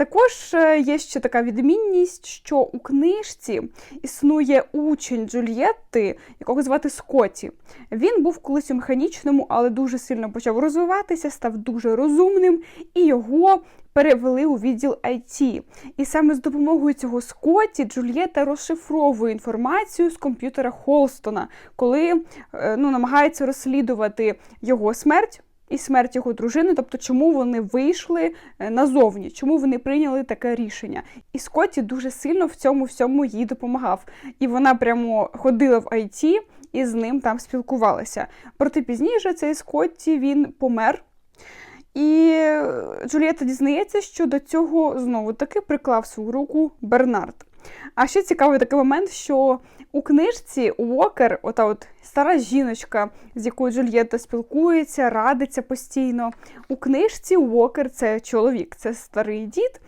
Також е, є ще така відмінність, що у книжці існує учень Джульєтти, якого звати Скотті. Він був колись у механічному, але дуже сильно почав розвиватися, став дуже розумним, і його перевели у відділ IT. І саме з допомогою цього Скотті Джульєта розшифровує інформацію з комп'ютера Холстона, коли е, ну, намагається розслідувати його смерть. І смерть його дружини, тобто чому вони вийшли е, назовні, чому вони прийняли таке рішення. І Скотті дуже сильно в цьому всьому їй допомагав. І вона прямо ходила в IT і з ним там спілкувалася. Проте пізніше цей Скотті він помер. І Джулієта дізнається, що до цього знову таки приклав свою руку Бернард. А ще цікавий такий момент, що у книжці Уокер, ота от стара жіночка, з якою Джульєта спілкується, радиться постійно. У книжці Уокер це чоловік, це старий дід,